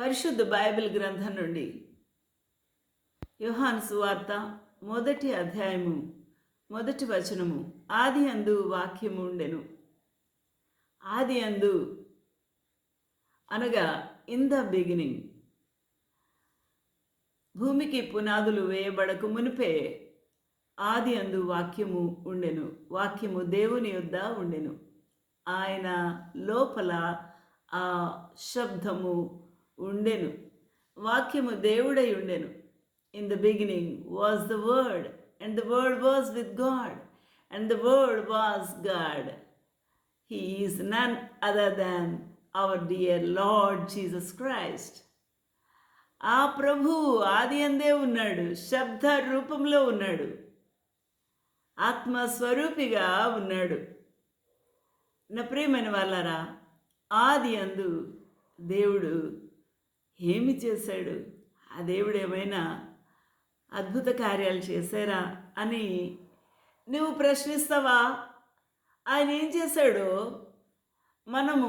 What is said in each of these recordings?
పరిశుద్ధ బైబిల్ గ్రంథం నుండి యోహాను సువార్త మొదటి అధ్యాయము మొదటి వచనము. ఆది అందు వాక్యము ఉండెను. ఆది అందు అనగా ఇన్ ద బిగినింగ్ భూమికి పునాదులు వేయబడక మునిపే ఆది అందు వాక్యము ఉండెను. వాక్యము దేవుని యొద్ద ఉండెను. ఆయన లోపల ఆ శబ్దము ఉండెను. వాక్యము దేవుడై ఉండెను. In the beginning was the word and the word was with God and the word was God he is none other than our dear Lord Jesus Christ ఆ ప్రభు ఆది అందే ఉన్నాడు శబ్ద రూపంలో ఉన్నాడు ఆత్మస్వరూపిగా ఉన్నాడు. నా ప్రియమైన వాళ్ళరా ఆది అందు దేవుడు ఏమి చేశాడు? ఆ దేవుడు ఏమైనా అద్భుత కార్యాలు చేశారా అని నువ్వు ప్రశ్నిస్తావా? ఆయన ఏం చేశాడో మనము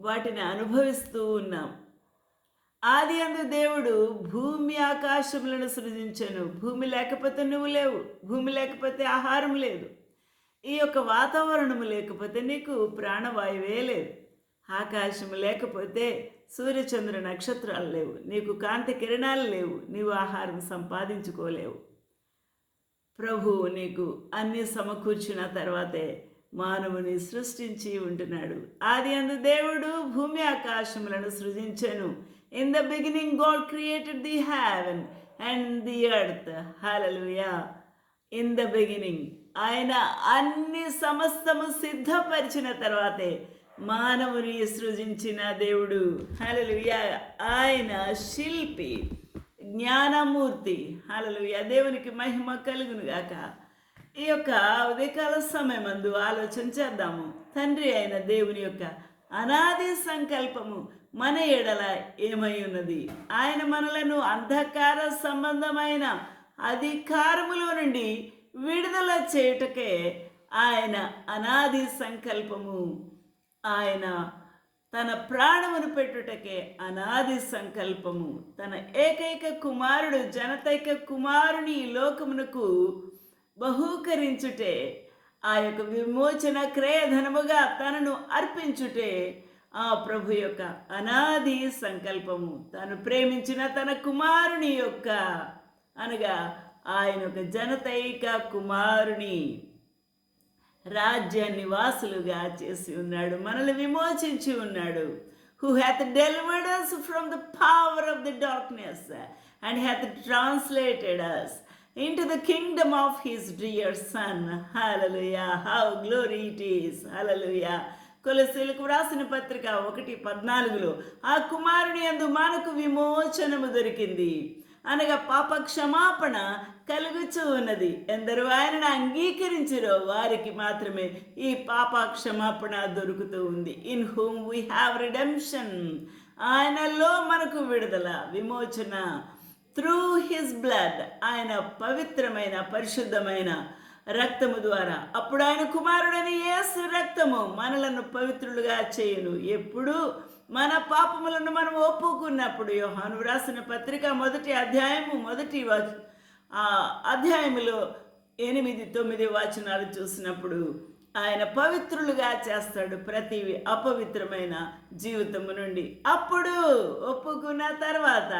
వాటిని అనుభవిస్తూ ఉన్నాం. ఆది అందు దేవుడు భూమి ఆకాశములను సృజించను. భూమి లేకపోతే నువ్వు లేవు. భూమి లేకపోతే ఆహారం లేదు. ఈ యొక్క వాతావరణము లేకపోతే నీకు ప్రాణవాయువే లేదు. ఆకాశము లేకపోతే సూర్యచంద్ర నక్షత్రాలు లేవు. నీకు కాంతి కిరణాలు లేవు. నీవు ఆహారం సంపాదించుకోలేవు. ప్రభువు నీకు అన్ని సమకూర్చిన తర్వాతే మానవుని సృష్టించి ఉంటున్నాడు. ఆది అందు దేవుడు భూమి ఆకాశములను సృజించెను. In the beginning God created the heaven and the earth hallelujah in the beginning ఆయన అన్ని సమస్తము సిద్ధపరిచిన తర్వాతే మానవుని సృజించిన దేవుడు. హలలుయా ఆయన శిల్పి జ్ఞానమూర్తి. హలలుయా దేవునికి మహిమ కలుగును గాక ఈ యొక్క ఉదయకాల సమయమందు ఆలోచన చేద్దాము. తండ్రి అయిన దేవుని యొక్క అనాది సంకల్పము మన ఎడల ఏమై ఉన్నది? ఆయన మనలను అంధకార సంబంధమైన అధికారములో నుండి విడుదల చేయుటకే ఆయన అనాది సంకల్పము. ఆయన తన ప్రాణమును పెట్టుటకే అనాది సంకల్పము. తన ఏకైక కుమారుడు జనతైక కుమారుని లోకమునకు బహూకరించుటే ఆ యొక్క విమోచన క్రయధనముగా తనను అర్పించుటే ఆ ప్రభు యొక్క అనాది సంకల్పము. తను ప్రేమించిన తన కుమారుని యొక్క అనగా ఆయన ఒక జనతైక కుమారుని రాజ్య నివాసులుగా చేసి ఉన్నాడు మనల్ని విమోచించి ఉన్నాడు. Who hath delivered us from the power of the darkness and hath translated us into the kingdom of his dear son hallelujah how glory it is hallelujah కొలసీలకు వ్రాసిన పత్రిక ఒకటి పద్నాలుగులో ఆ కుమారుని అందు మనకు విమోచనము దొరికింది. అనగా పాప క్షమాపణ కలుగుచూ ఉన్నది. ఎందరు ఆయనను అంగీకరించరో వారికి మాత్రమే ఈ పాప క్షమాపణ దొరుకుతూ ఉంది. In whom we have redemption ఆయనలో మనకు విడుదల విమోచన. త్రూ హిస్ బ్లడ్ ఆయన పవిత్రమైన పరిశుద్ధమైన రక్తము ద్వారా. అప్పుడు ఆయన కుమారుడని యేసు రక్తము మనలను పవిత్రులుగా చేయను. ఎప్పుడు మన పాపములను మనం ఒప్పుకున్నప్పుడు యోహాను వ్రాసిన పత్రిక మొదటి అధ్యాయము మొదటి ఆ అధ్యాయములో ఎనిమిది తొమ్మిది వచనాలు చూసినప్పుడు ఆయన పవిత్రులుగా చేస్తాడు ప్రతి అపవిత్రమైన జీవితము నుండి. అప్పుడు ఒప్పుకున్న తర్వాత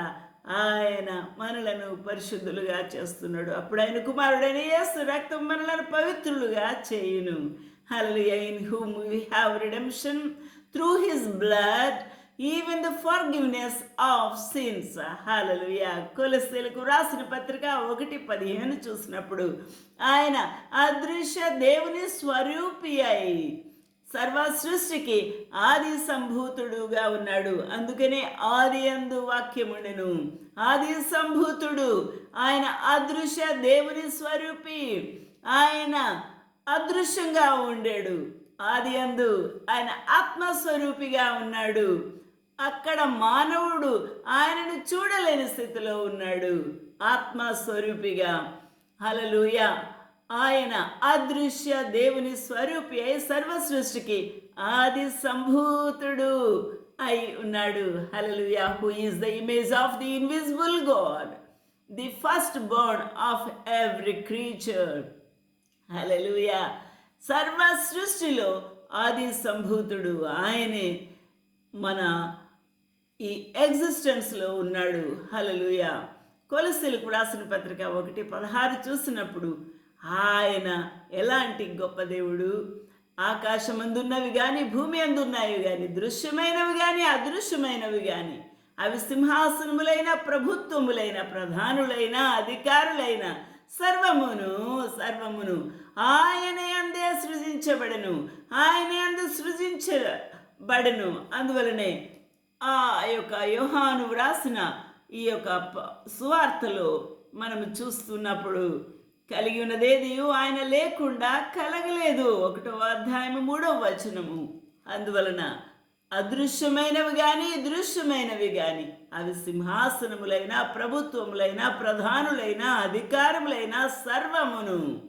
ఆయన మనలను పరిశుద్ధులుగా చేస్తున్నాడు. అప్పుడు ఆయన కుమారుడైన యేసు రక్తం మనలను పవిత్రులుగా చేయును. హల్ in whom we have redemption. Through his blood even the forgiveness of sins hallelujah కొలసీలకు రాసిన పత్రిక ఒకటి పదిహేను చూసినప్పుడు ఆయన అదృశ్య దేవుని స్వరూపి అయి సర్వ సృష్టికి ఆది సంభూతుడుగా ఉన్నాడు. అందుకనే ఆది అందు వాక్యముండెను. ఆది సంభూతుడు ఆయన అదృశ్య దేవుని స్వరూపి. ఆయన అదృశ్యంగా ఉండాడు. ఆది అందు ఆయన ఆత్మస్వరూపిగా ఉన్నాడు. అక్కడ మానవుడు ఆయనను చూడలేని స్థితిలో ఉన్నాడు. ఆత్మస్వరూపిగా. హలలుయ ఆయన అదృశ్య దేవుని స్వరూపి అయి సర్వ సృష్టికి ఆది సంభూతుడు అయి ఉన్నాడు. Hallelujah who is the image of the invisible God the first born of every creature hallelujah సర్వ సృష్టిలో ఆది సంభూతుడు ఆయనే మన ఈ ఎగ్జిస్టెన్స్లో ఉన్నాడు. హలలుయ కొలసీలకు రాసిన పత్రిక ఒకటి పదహారు చూసినప్పుడు ఆయన ఎలాంటి గొప్ప దేవుడు? ఆకాశమందున్నవి కానీ భూమి అందున్నాయి కానీ దృశ్యమైనవి కానీ అదృశ్యమైనవి కానీ అవి సింహాసనములైన ప్రభుత్వములైన ప్రధానులైన అధికారులైన సర్వమును సర్వమును ఆయన అందే సృజించబడను ఆయన అందు సృజించబడను. అందువలనే ఆ యొక్క యోహాను వ్రాసిన ఈ యొక్క సువార్తలో మనం చూస్తున్నప్పుడు కలిగి ఉన్నదేది? ఆయన లేకుండా కలగలేదు. ఒకటో అధ్యాయము మూడో వచనము. అందువలన అదృశ్యమైనవి కానీ దృశ్యమైనవి కానీ అవి సింహాసనములైన ప్రభుత్వములైన ప్రధానులైన అధికారములైన సర్వమును.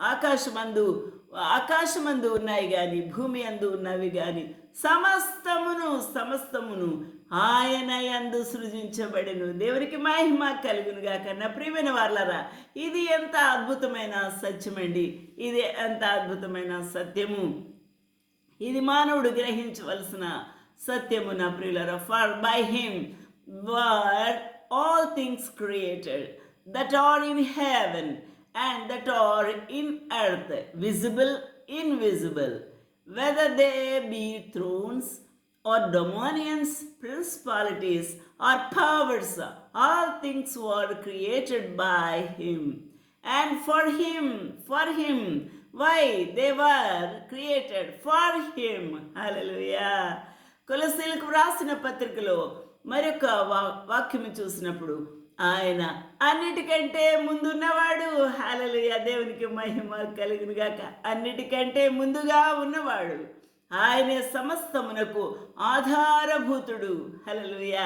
ఆకాశమందు ఆకాశమందు ఉన్నాయి కానీ భూమి అందు ఉన్నవి కానీ సమస్తమును సమస్తమును ఆయన యందు సృజించబడిను. దేవునికి మహిమ కలుగును గాక ప్రియమైన వాళ్ళరా ఇది ఎంత అద్భుతమైన సత్యమండి. ఇది ఎంత అద్భుతమైన సత్యము. ఇది మానవుడు గ్రహించవలసిన సత్యము నా ప్రియులర for by him were all things created that are in heaven and that are in earth visible invisible whether they be thrones or dominions, principalities, or powers, all things were created by him. And for him, for him, why they created for him him. Hallelujah. కొలసీలకు వ్రాసిన పత్రికలో మరొక వా వాక్యం చూసినప్పుడు ఆయన అన్నిటికంటే ముందున్నవాడు. Hallelujah దేవునికి మహిమ కలిగిన గాక అన్నిటికంటే ముందుగా ఉన్నవాడు. ఆయనే సమస్తమునకు ఆధారభూతుడు. హలలుయ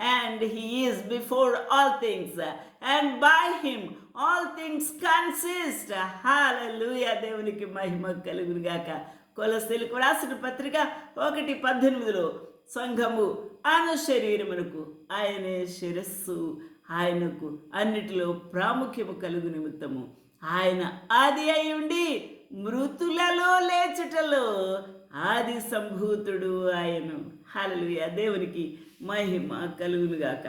and he is before all things and by him all things consist hallelujah దేవునికి మహిమ కలుగును గాక. కొలసీలకు రాసిన పత్రిక ఒకటి పద్దెనిమిదిలో సంఘము అను శరీరమునకు ఆయనే శిరస్సు ఆయనకు అన్నిటిలో ప్రాముఖ్యము కలుగు నిమిత్తము. ఆయన ఆది అయి ఉండి మృతులలో లేచుటలో ఆది సంభూతుడు ఆయను. హల్లెలూయా దేవునికి మహిమ కలుగునుగాక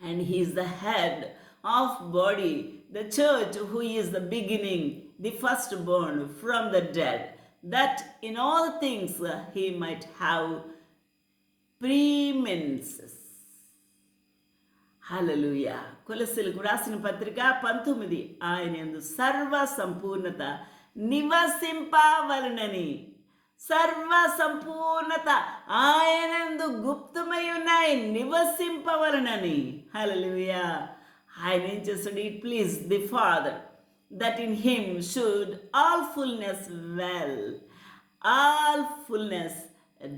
and he is the head of body the church who is the beginning the firstborn from the dead that in all things uh, he might have preeminences హలలుయ కొలసలకు రాసిన పత్రిక పంతొమ్మిది ఆయన యందు సర్వ సంపూర్ణత నివసింపవలనని సర్వ సంపూర్ణత ఆయనందు గుప్తమై ఉన్నాయి నివసింపవలనని హలలుయ I interested it pleased the Father that in him should all fullness dwell, all fullness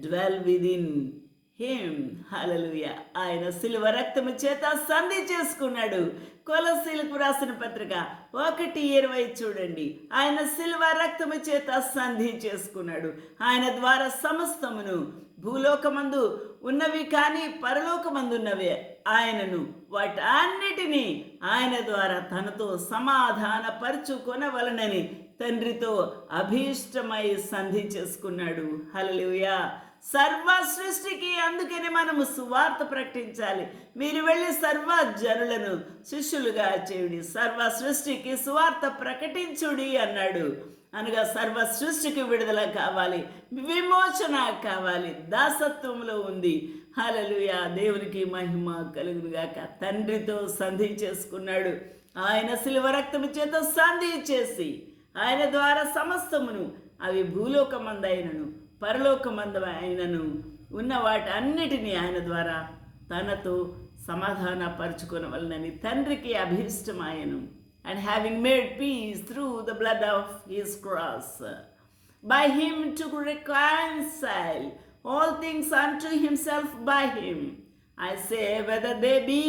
dwell within. Him హలలుయ ఆయన సిలువ రక్తము చేత సంధి చేసుకున్నాడు. కొలసీలకు రాసిన పత్రిక ఒకటి ఇరవై చూడండి. ఆయన సిలువ రక్తము చేత సంధి చేసుకున్నాడు. ఆయన ద్వారా సమస్తమును భూలోకమందు ఉన్నవి కానీ పరలోకమందు ఉన్నవి ఆయనను. వాటన్నిటినీ ఆయన ద్వారా తనతో సమాధాన పరుచుకొనవలనని తండ్రితో అభీష్టమై సంధి చేసుకున్నాడు. హలలుయా సర్వ సృష్టికి అందుకని మనము సువార్త ప్రకటించాలి. మీరు వెళ్ళి సర్వ జనులను శిష్యులుగా చేయుడి సర్వ సృష్టికి సువార్త ప్రకటించుడి అన్నాడు. అనగా సర్వ సృష్టికి విడుదల కావాలి విమోచన కావాలి దాసత్వంలో ఉంది. హలలుయ దేవునికి మహిమ కలుగునుగాక. తండ్రితో సంధి చేసుకున్నాడు. ఆయన శిలువ రక్తము చేత సంధి చేసి ఆయన ద్వారా సమస్తమును అవి భూలోకమందైనను పరలోకమంద ఆయనను ఉన్న వాటి అన్నిటినీ ఆయన ద్వారా తనతో సమాధాన పరుచుకొనవలనని తండ్రికి అభీష్టమాయను. And having made peace through the blood of his cross by him to reconcile all things unto himself by him I say whether they be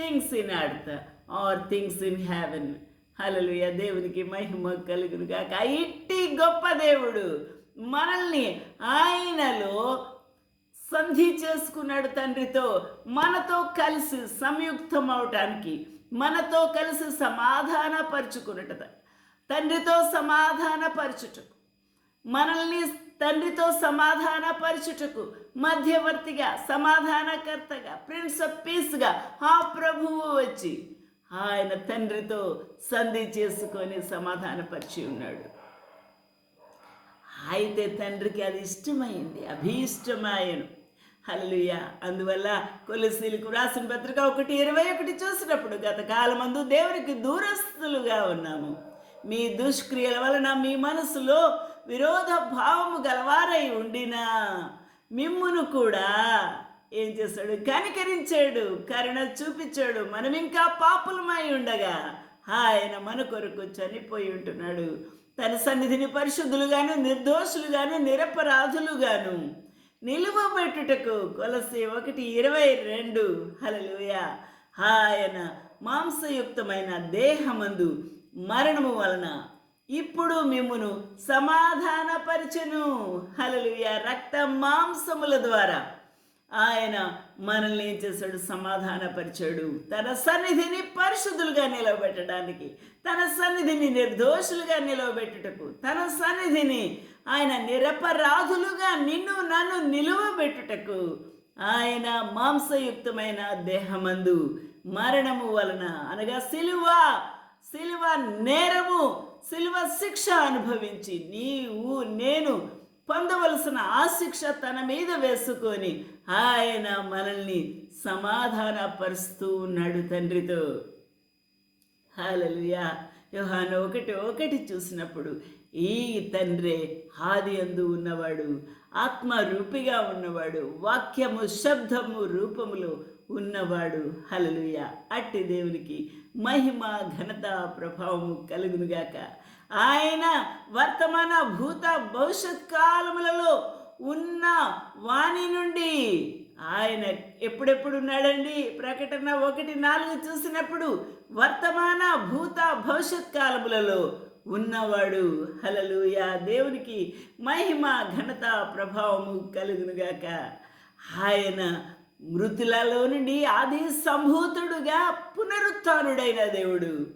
things in earth or things in heaven. హలలుయ దేవునికి మహిమ కలుగునుగాక. ఇట్టి గొప్ప దేవుడు మనల్ని ఆయనలో సంధి చేసుకున్నాడు తండ్రితో. మనతో కలిసి సంయుక్తం అవటానికి మనతో కలిసి సమాధానపరుచుకున్నట తండ్రితో సమాధానపరచుటకు. మనల్ని తండ్రితో సమాధానపరచుటకు మధ్యవర్తిగా సమాధానకర్తగా ప్రిన్స్ ఆఫ్ పీస్గా ఆ ప్రభువు వచ్చి ఆయన తండ్రితో సంధి చేసుకొని సమాధానపరిచి ఉన్నాడు. అయితే తండ్రికి అది ఇష్టమైంది అభీష్టమాయను. హల్లుయ అందువల్ల కొలసీలకు రాసిన పత్రిక ఒకటి ఇరవై ఒకటి చూసినప్పుడు గత కాలమందు దేవునికి దూరస్తులుగా ఉన్నాము. మీ దుష్క్రియల వలన మీ మనసులో విరోధ భావము గలవారై ఉండినా మిమ్మును కూడా ఏం చేశాడు? కనికరించాడు కరుణ చూపించాడు మనం ఇంకా పాపులమై ఉండగా ఆయన మన కొరకు చనిపోయి ఉంటున్నాడు. తన సన్నిధిని పరిశుద్ధులుగాను నిర్దోషులుగాను నిరపరాధులుగాను నిలువబెట్టుటకు కొలసి ఒకటి ఇరవై రెండు. హలలుయ ఆయన మాంసయుక్తమైన దేహమందు మరణము వలన ఇప్పుడు మిమ్మును సమాధానపరచను. హలలుయ రక్త మాంసముల ద్వారా ఆయన మనల్ని ఏం చేశాడు? సమాధానపరిచాడు. తన సన్నిధిని పరిశుద్ధులుగా నిలవబెట్టడానికి తన సన్నిధిని నిర్దోషులుగా నిలవబెట్టుటకు తన సన్నిధిని ఆయన నిరపరాధులుగా నిన్ను నన్ను నిలువబెట్టుటకు ఆయన మాంసయుక్తమైన దేహమందు మరణము వలన అనగా సిలువ సిలువ నేరము సిలువ శిక్ష అనుభవించి నీవు నేను పొందవలసిన ఆ శిక్ష తన మీద వేసుకొని ఆయన మనల్ని సమాధానపరుస్తూ ఉన్నాడు తండ్రితో. హాలలుయా. యోహాను ఒకటి ఒకటి చూసినప్పుడు ఈ తండ్రే హాది అందు ఉన్నవాడు ఆత్మ రూపిగా ఉన్నవాడు వాక్యము శబ్దము రూపములో ఉన్నవాడు. హలలుయ. అట్టి దేవునికి మహిమ ఘనత ప్రభావము కలుగునుగాక ఆయన వర్తమాన భూత భవిష్యత్ కాలములలో ఉన్న వాణి నుండి ఆయన ఎప్పుడెప్పుడు ఉన్నాడండి ప్రకటన ఒకటి నాలుగు చూసినప్పుడు వర్తమాన భూత భవిష్యత్ కాలములలో ఉన్నవాడు. హలలుయా దేవునికి మహిమ ఘనత ప్రభావము కలుగునుగాక ఆయన మృతులలో నుండి ఆది సంభూతుడుగా పునరుత్డైన దేవుడు.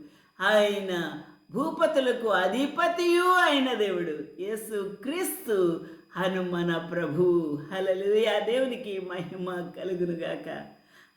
ఆయన భూపతులకు అధిపతియు అయిన దేవుడు. యేసు క్రీస్తు హనుమన ప్రభు హలలుయ దేవునికి మహిమ కలుగునుగాక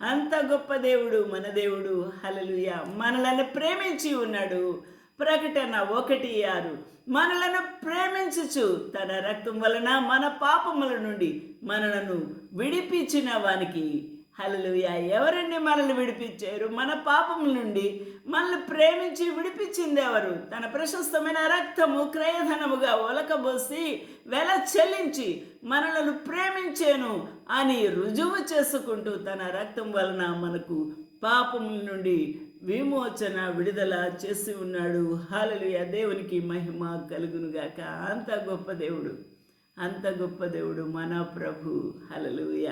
అంత గొప్ప దేవుడు మన దేవుడు హలలుయ మనలను ప్రేమించి ఉన్నాడు. ప్రకటన ఒకటి ఆరు. మనలను ప్రేమించుచు తన రక్తం వలన మన పాపముల నుండి మనలను విడిపించిన వానికి హలలుయ ఎవరండి మనల్ని విడిపించారు? మన పాపముల నుండి మనల్ని ప్రేమించి విడిపించింది ఎవరు? తన ప్రశస్తమైన రక్తము క్రయధనముగా ఒలకబోసి వెల చెల్లించి మనలను ప్రేమించాను అని రుజువు చేసుకుంటూ తన రక్తం వలన మనకు పాపముల నుండి విమోచన విడుదల చేసి ఉన్నాడు. హలలుయ దేవునికి మహిమ కలుగునుగాక అంత గొప్ప దేవుడు. అంత గొప్ప దేవుడు మన ప్రభు. హలలుయ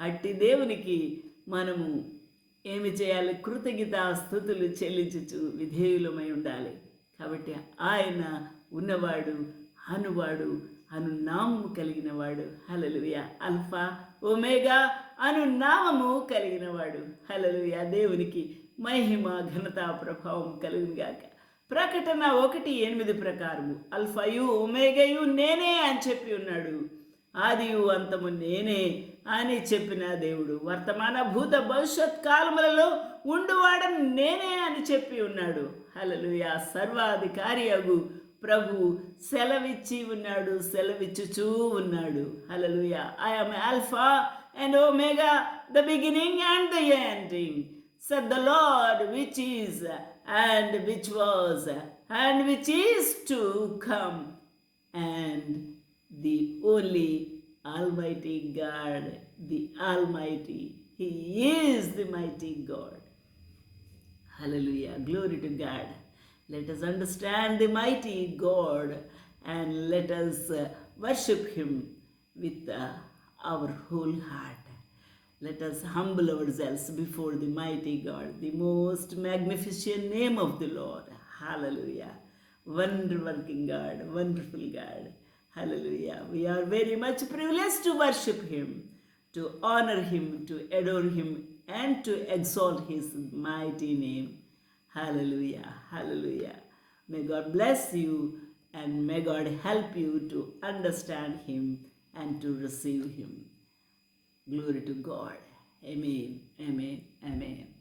అట్టి దేవునికి మనము ఏమి చేయాలి? కృతజ్ఞత స్థుతులు చెల్లించుచు విధేయులమై ఉండాలి. కాబట్టి ఆయన ఉన్నవాడు అనువాడు అను నామము కలిగిన వాడు హలలుయ అల్ఫా ఒమేగా అను నామము కలిగిన వాడు హలలుయ దేవునికి మహిమ ఘనత ప్రభావం కలుగుగాక ప్రకటన ఒకటి ఎనిమిది ప్రకారము. అల్ఫయు ఒమేగయు నేనే అని చెప్పి ఉన్నాడు. ఆదియు అంతము నేనే అని చెప్పిన దేవుడు వర్తమాన భూత భవిష్యత్ కాలములలో ఉండువాడని నేనే అని చెప్పి ఉన్నాడు. హలలుయ సర్వాధికారి అగు ప్రభు సెలవిచ్చి ఉన్నాడు సెలవిచ్చుచూ ఉన్నాడు. హలలుయ I am Alpha and Omega the beginning and the ending saith the Lord which is and which was and which is to come and the only Almighty God, the Almighty. He is the mighty God. Hallelujah. Glory to God. Let us understand the mighty God and let us uh, worship Him with uh, our whole heart. Let us humble ourselves before the mighty God, the most magnificent name of the Lord. Hallelujah. Wonder working God, wonderful God. Hallelujah. We are very much privileged to worship Him, to honor Him, to adore Him, and to exalt His mighty name. Hallelujah. Hallelujah. May God bless you and may God help you to understand Him and to receive Him. Glory to God. Amen. Amen. Amen.